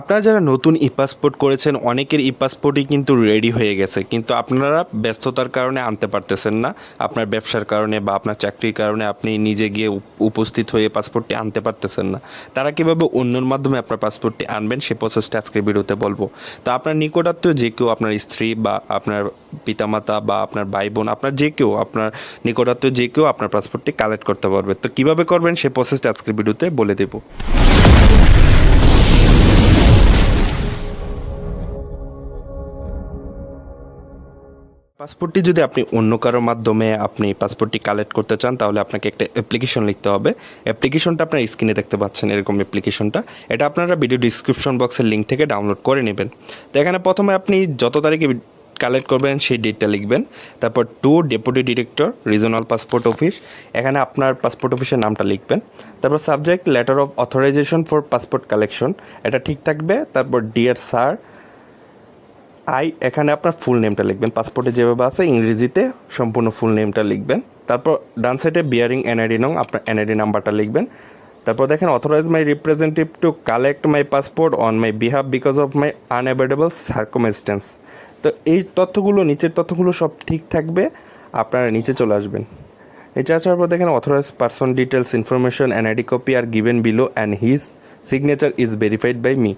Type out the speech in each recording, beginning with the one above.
আপনারা যারা নতুন ই পাসপোর্ট করেছেন, অনেকের ই পাসপোর্টই কিন্তু রেডি হয়ে গেছে। কিন্তু আপনারা ব্যস্ততার কারণে আনতে পারতেছেন না। আপনার ব্যবসার কারণে বা আপনার চাকরির কারণে আপনি নিজে গিয়ে উপস্থিত হয়ে পাসপোর্টটি আনতে পারতেছেন না। তারা কীভাবে অন্যর মাধ্যমে আপনার পাসপোর্টটি আনবেন, সে প্রসেসটা আজকের ভিডিওতে বলব। তো আপনার নিকটাত্মীয় যে কেউ আপনার স্ত্রী বা আপনার পিতামাতা বা আপনার ভাই বোন আপনার যে কেউ, আপনার নিকটাত্মীয় যে কেউ আপনার পাসপোর্টটি কালেক্ট করতে পারবে। তো কীভাবে করবেন, সে প্রসেসটা আজকের ভিডিওতে বলে দেবো। পাসপোর্টটি যদি আপনি অন্য কারোর মাধ্যমে আপনি পাসপোর্টটি কালেক্ট করতে চান, তাহলে আপনাকে একটা অ্যাপ্লিকেশন লিখতে হবে। অ্যাপ্লিকেশনটা আপনার স্ক্রিনে দেখতে পাচ্ছেন এরকম অ্যাপ্লিকেশনটা এটা আপনারা ভিডিও ডিসক্রিপশন বক্সের লিঙ্ক থেকে ডাউনলোড করে নেবেন। তো এখানে প্রথমে আপনি যত তারিখে কালেক্ট করবেন, সেই ডেটটা লিখবেন। তারপর to deputy director regional passport office এখানে আপনার পাসপোর্ট অফিসের নামটা লিখবেন। তারপর subject letter of authorization for passport collection এটা ঠিক থাকবে। তারপর ডিয়ার স্যার আই, এখানে আপনার ফুল নেমটা লিখবেন। পাসপোর্টে যেভাবে আছে, ইংরেজিতে সম্পূর্ণ ফুল নেমটা লিখবেন। তারপর ডান সাইডে বিয়ারিং এনআইডি নং, আপনার এনআইডি নাম্বারটা লিখবেন। তারপর দেখেন authorize my representative to collect my passport on my behalf because of my unavailable circumstance তো এই তথ্যগুলো, নিচের তথ্যগুলো সব ঠিক থাকবে, আপনারা নিচে চলে আসবেন। নিচে আসার পর দেখেন authorize person details information N I D copy are given below and his signature is verified by me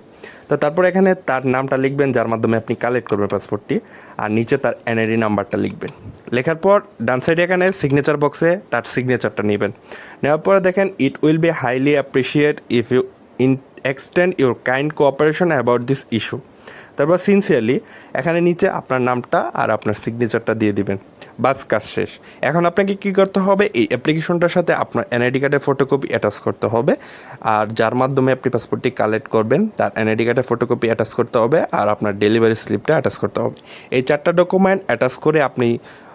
তো তারপর এখানে তার নামটা লিখবেন, যার মাধ্যমে আপনি কালেক্ট করবেন পাসপোর্টটি আর নিচে তার এনআইডি নাম্বারটা লিখবেন। লেখার পর ডান সাইডে এখানে সিগনেচার বক্সে তার সিগনেচারটা নেবেন। নেওয়ার পরে দেখেন it will be highly appreciate if you in extend your kind cooperation about this issue তারপর সিনসিয়ারলি এখানে নিচে আপনার নামটা আর আপনার সিগনেচারটা দিয়ে দিবেন। বাস কাজ শেষ। এখন আপনাকে কি করতে হবে? এই অ্যাপ্লিকেশনটার সাথে আপনার এনআইডি কার্ডের ফটোকপি অ্যাটাচ করতে হবে। আর যার মাধ্যমে আপনি পাসপোর্টটি কালেক্ট করবেন, তার এনআইডি কার্ডের ফটোকপি অ্যাটাচ করতে হবে। আর আপনার ডেলিভারি স্লিপটা অ্যাটাচ করতে হবে। এই চারটা ডকুমেন্ট অ্যাটাচ করে আপনি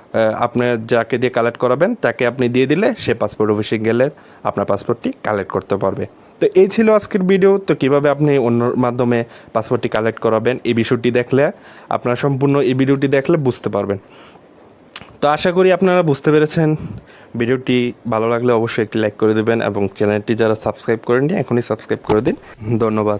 আহ, আপনার যাকে দিয়ে কালেক্ট করাবেন তাকে আপনি দিয়ে দিলে সে পাসপোর্ট অফিসে গেলে আপনার পাসপোর্টটি কালেক্ট করতে পারবে। তো এই ছিল আজকের ভিডিও তো কীভাবে আপনি অন্য মাধ্যমে পাসপোর্টটি কালেক্ট করাবেন এই বিষয়টি দেখলে আপনার সম্পূর্ণ এই ভিডিওটি দেখলে বুঝতে পারবেন। তো আশা করি আপনারা বুঝতে পেরেছেন। ভিডিওটি ভালো লাগলে অবশ্যই একটি লাইক করে দেবেন এবং চ্যানেলটি যারা সাবস্ক্রাইব করেননি এখনই সাবস্ক্রাইব করে দিন। ধন্যবাদ।